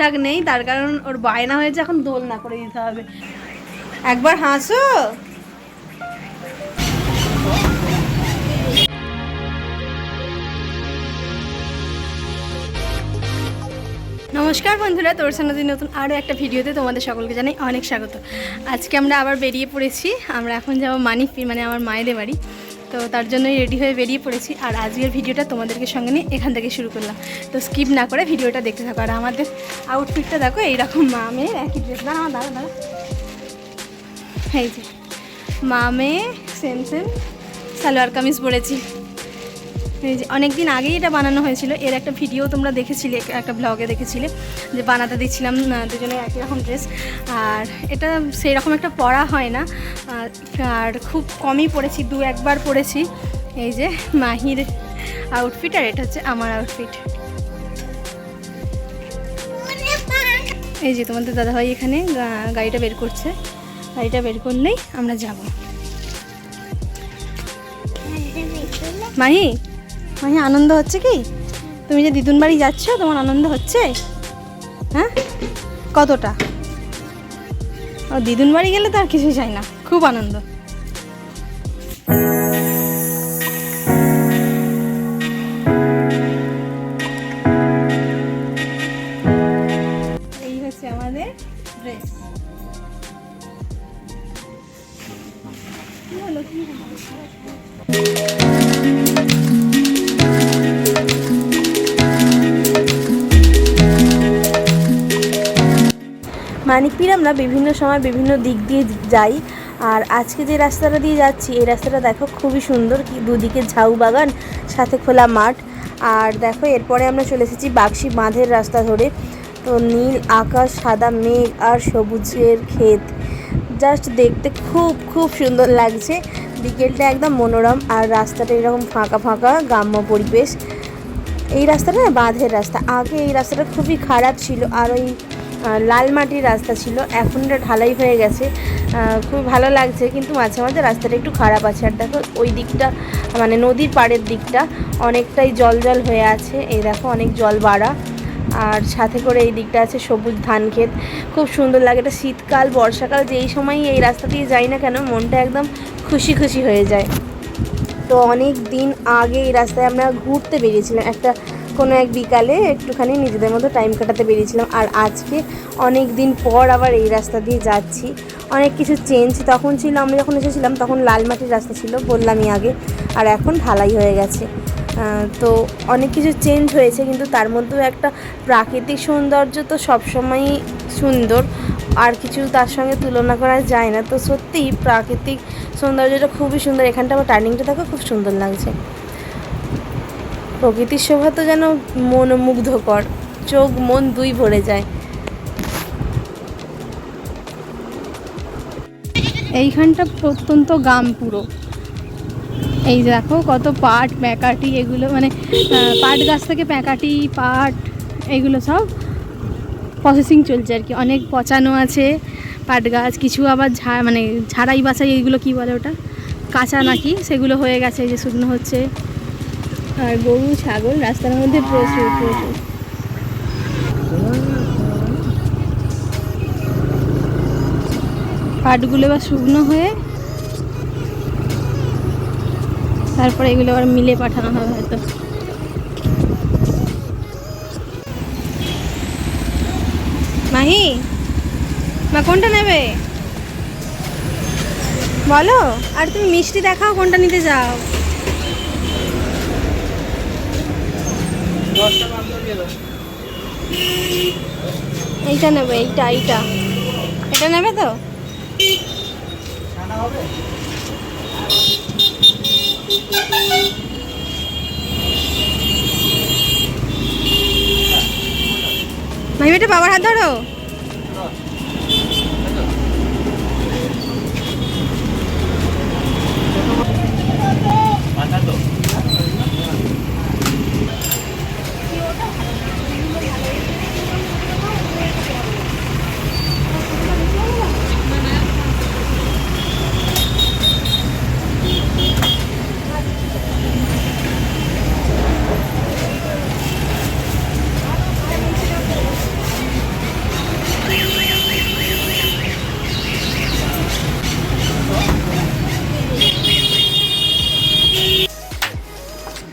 ঠিকঠাক নেই, তার কারণ ওর বায়না হয়েছে এখন দোল না করে দিতে হবে। একবার হাসো। নমস্কার বন্ধুরা, তোর সাথে নতুন আরও একটা ভিডিওতে তোমাদের সকলকে জানাই অনেক স্বাগত। আজকে আমরা আবার বেরিয়ে পড়েছি, আমরা এখন যাব মানিকপি মানে আমার মায়েদের বাড়ি। তো তার জন্যই রেডি হয়ে বেরিয়ে পড়েছি। আর আজকের ভিডিওটা তোমাদেরকে সঙ্গে নিয়ে এখান থেকে শুরু করলাম। তো স্কিপ না করে ভিডিওটা দেখতে থাকো। আর আমাদের আউটফিটটা দেখো, এইরকম মা মেয়ের একই ড্রেস দাঁড়া আমার দাঁড়া দাঁড়া। এই যে, মা মেয়ে সেম সেম সালোয়ার কামিজ যে অনেক দিন আগেই এটা বানানো হয়েছিল। এর একটা ভিডিও তোমরা দেখেছিলে, একটা ব্লগে দেখেছিলে, যে বানাতে দিচ্ছিলাম দুজনে একই রকম ড্রেস আর এটা সেই রকম একটা পরা হয় না। আর খুব কমই পরেছি, দু একবার পরেছি। এই যে মাহির আউটফিট আর এটা হচ্ছে আমার আউটফিট এই যে তোমাদের দাদাভাই এখানে গাড়িটা বের করছে। গাড়িটা বের করলেই আমরা যাব। মাহি মাহি আনন্দ হচ্ছে কি? তুমি যে দিদুন বাড়ি যাচ্ছ, তোমার আনন্দ হচ্ছে? হ্যাঁ? কতটা? ও, দিদুন বাড়ি গেলে তো আর কিছুই চাই না, খুব আনন্দ। এই হচ্ছে মানিকপির আমরা বিভিন্ন সময় বিভিন্ন দিক দিয়ে যাই। আর আজকে যে রাস্তাটা দিয়ে যাচ্ছি, এই রাস্তাটা দেখো খুবই সুন্দর, কি দুদিকে ঝাউ বাগান, সাথে খোলা মাঠ। আর দেখো, এরপরে আমরা চলে এসেছি বাক্সি বাঁধের রাস্তা ধরে। তো নীল আকাশ, সাদা মেঘ আর সবুজের ক্ষেত। জাস্ট দেখতে খুব খুব সুন্দর লাগছে। বিকেলটা একদম মনোরম আর রাস্তাটা এরকম ফাঁকা ফাঁকা গ্রাম্য পরিবেশ। এই রাস্তাটা বাঁধের রাস্তা। আগে এই রাস্তাটা খুবই খারাপ ছিল। আর ওই লাল মাটির রাস্তা ছিল। এখন এটা ঢালাই হয়ে গেছে। খুব ভালো লাগছে, কিন্তু মাঝে মাঝে রাস্তাটা একটু খারাপ আছে। আর দেখো, ওই দিকটা মানে নদীর পাড়ের দিকটা অনেকটাই জল জল হয়ে আছে। এই দেখো, অনেক জল বাড়া। আর সাথে করে এই দিকটা আছে সবুজ ধান ক্ষেত। খুব সুন্দর লাগে। এটা শীতকাল, বর্ষাকাল, যেই সময়ই এই রাস্তা দিয়ে যাই না কেন, মনটা একদম খুশি খুশি হয়ে যায়। তো অনেক দিন আগে এই রাস্তায় আমরা ঘুরতে বেরিয়েছিলাম। একটা কোনো এক বিকালে একটুখানি নিজেদের মতো টাইম কাটাতে বেরিয়েছিলাম। আর আজকে অনেক দিন পর আবার এই রাস্তা দিয়ে যাচ্ছি। অনেক কিছু চেঞ্জ তখন ছিল আমরা যখন এসেছিলাম তখন লাল মাটির রাস্তা ছিল, বললামই আগে। আর এখন ঢালাই হয়ে গেছে। তো অনেক কিছু চেঞ্জ হয়েছে, কিন্তু তার মধ্যেও একটা প্রাকৃতিক সৌন্দর্য তো সবসময়ই সুন্দর। আর কিছু তার সঙ্গে তুলনা করা যায় না। তো সত্যিই প্রাকৃতিক সৌন্দর্যটা খুবই সুন্দর। এখানটা আমার টার্নিংটা দেখো, খুব সুন্দর লাগছে। প্রকৃতির শোভা তো যেন মনোমুগ্ধকর। চোখ, মন দুই ভরে যায়। এইখানটা প্রত্যন্ত গ্রাম পুরো। এই দেখো কত পাট, প্যাকাটি এগুলো মানে পাট গাছ থেকে প্যাকাটি, পাট, এগুলো সব প্রসেসিং চলছে আর কি। অনেক পচানো আছে পাট গাছ, কিছু আবার ঝা মানে ঝাড়াই বাছাই এইগুলো কি বলে ওটা? কাঁচা নাকি, সেগুলো হয়ে গেছে যে শুকনো হচ্ছে। আর গরু, ছাগল রাস্তার মধ্যে প্রচুর প্রচুর। পাটগুলো বা শুকনো হয়ে তারপরে এগুলো আবার মিলে পাঠানো হবে হয়তো। মাহি, মা কোনটা নেবে? বলো, আর তুমি মিষ্টি দেখাও কোনটা নিতে যাও। এইটা নেবে এইটা এইটা। এটা নেবে তো? মাহি বেটা বাবার হাত ধরো।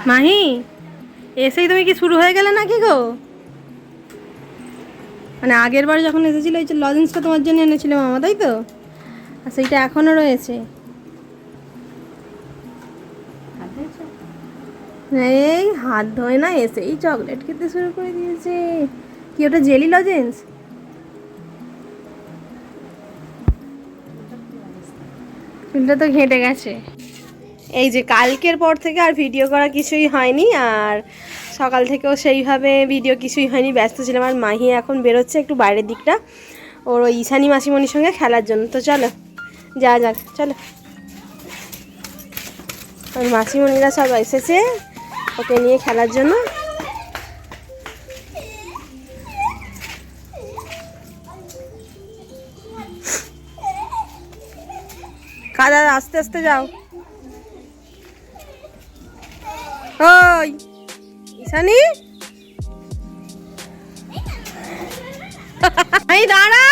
মাহি, এসেই তুমি কি শুরু হয়ে গেলে নাকি গো? মানে আগের বার যখন এসেছিল, এই যে লজেন্সটা তোমার জন্য এনেছিল মামা, তাই তো? আর সেইটা এখনও রয়েছে। এই হাত ধোয় না, এসেই চকলেট খেতে শুরু করে দিয়েছে। কি ওটা জেলি লজেন্স? চুলটা তো ঘেঁটে গেছে। এই যে কালকের পর থেকে আর ভিডিও করা কিছুই হয়নি, আর সকাল থেকেও সেইভাবে ভিডিও কিছুই হয়নি, ব্যস্ত ছিলাম। আর মাহি এখন বেরোচ্ছে একটু বাইরের দিকটা, ওর ওই ঈশানি মাসিমণির সঙ্গে খেলার জন্য। তো চলো, যা যাক, চলো। আর মাসিমণিরা সব এসেছে ওকে নিয়ে খেলার জন্য। কাদা আস্তে আস্তে যাও। ওই, ঈশানি? এই দাঁড়া।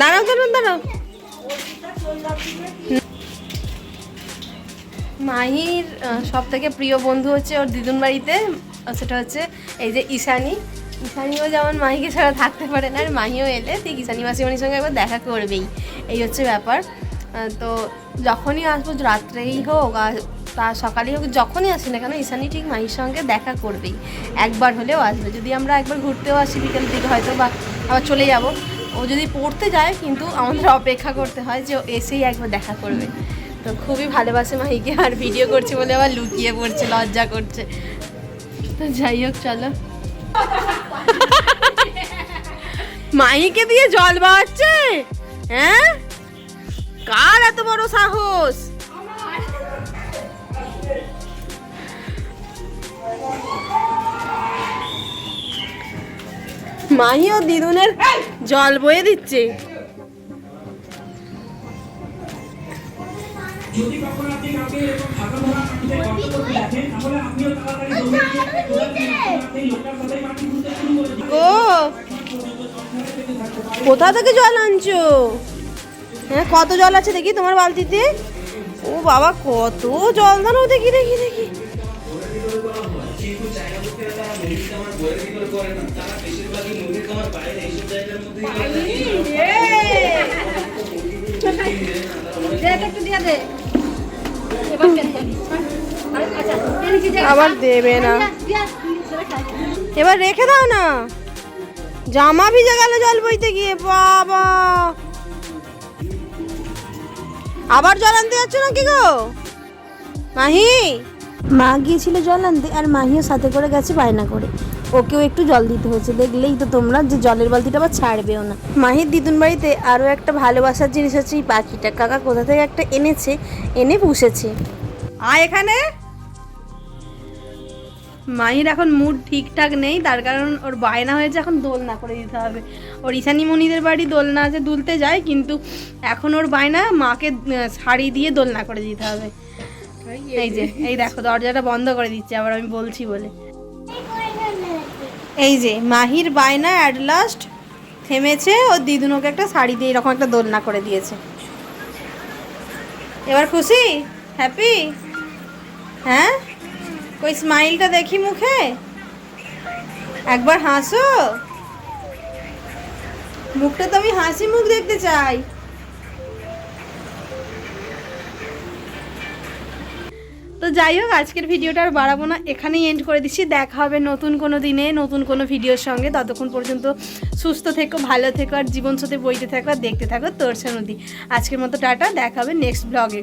দাঁড়াও দাঁড়াও দাঁড়াও। মাহির সব থেকে প্রিয় বন্ধু হচ্ছে ওর দিদুন বাড়িতে সেটা হচ্ছে এই যে ঈশানি। ঈশানিও যেমন মাহিকে ছাড়া থাকতে পারে না, আর মাহিও এলে ঠিক ঈশানি মাসিমণির সঙ্গে একবার দেখা করবেই। এই হচ্ছে ব্যাপার। তো যখনই আসব রাত্রেই হোক, আর তা সকালেই হোক, যখনই আসি না কেন, ঈশানি ঠিক মাহির সঙ্গে দেখা করবেই। একবার হলেও আসবে। যদি আমরা একবার ঘুরতেও আসি, বিকেল দিকে হয়তো বা আবার চলে যাব। ও যদি পড়তে যায়, কিন্তু আমাদের অপেক্ষা করতে হয় যে এসেই একবার দেখা করবে। তো খুবই ভালোবাসে মাহিকে আর ভিডিও করছে বলে আবার লুকিয়ে পড়ছে, লজ্জা করছে। তো যাই হোক, চলো। মাহিকে দিয়ে জল বাড়ছে হ্যাঁ? কার এত বড় সাহস? মাহি ও দিদুনের জল বয়ে দিচ্ছে। যদি কখনো আপনি কাউকে এরকম ফাঁকা ধরা মাটিতে গর্ত করতে দেখেন তাহলে আপনিও তাড়াতাড়ি দৌড়ে গিয়ে খোঁজার চেষ্টা করুন। আপনি লোকটার সাথেই মাটি খুঁজতে শুরু করে দিন। ও। কোথা থেকে জল আনছো? হ্যাঁ কত জল আছে দেখি তোমার বালতিতে? ও বাবা, কত জল! দানো দেখি দেখি দেখি। আবার দেবে না। এবার রেখে দাও না। জামা ভিজে গেল জল বইতে গিয়ে, বাবা! আবার জল আনতে যাচ্ছ নাকি গো? মাহি? মা গিয়েছিল জল আনতে আর মাহিও সাথে করে গেছে বায়না করে। ওকেও একটু জল দিতে হয়েছে দেখলেই তো তোমরা যে জলের বালতিটা আবার ছাড়বেও না। মাহির দিদুন বাড়িতে আরও একটা ভালোবাসার জিনিস আছে এই পাখিটা। কাকা কোথা থেকে একটা এনেছে এনে পুষেছে। আয় এখানে। মাহির এখন মুড ঠিকঠাক নেই, তার কারণ ওর বায়না হয়েছে এখন দোলনা করে দিতে হবে। ওর মণিদের বাড়ি দোলনা আছে, দুলতে যায়, কিন্তু এখন ওর বায়না মাকে শাড়ি দিয়ে দোলনা করে দিতে হবে। এই যে, এই দেখো, দরজাটা বন্ধ করে দিচ্ছে, আবার আমি বলছি বলে। এই যে, মাহির বায়না অ্যাট লাস্ট থেমেছে ওর দিদুন ওকে একটা শাড়ি দিয়ে এরকম একটা দোলনা করে দিয়েছে। এবার খুশি? হ্যাপি হ্যাঁ? কই স্মাইলটা দেখি মুখে। একবার হাসো। মুখটা তো আমি হাসি মুখ দেখতে চাই। তো যাই হোক, আজকের ভিডিওটা আর বাড়াবো না। এখানেই এন্ড করে দিচ্ছি। দেখা হবে নতুন কোনো দিনে, নতুন কোনো ভিডিওর সঙ্গে। ততক্ষণ পর্যন্ত সুস্থ থেকো, ভালো থেকো, আর জীবন সাথে বইতে থাকো, আর দেখতে থাকো তোরসা নদী আজকের মতো টাটা, দেখা হবে নেক্সট ব্লগে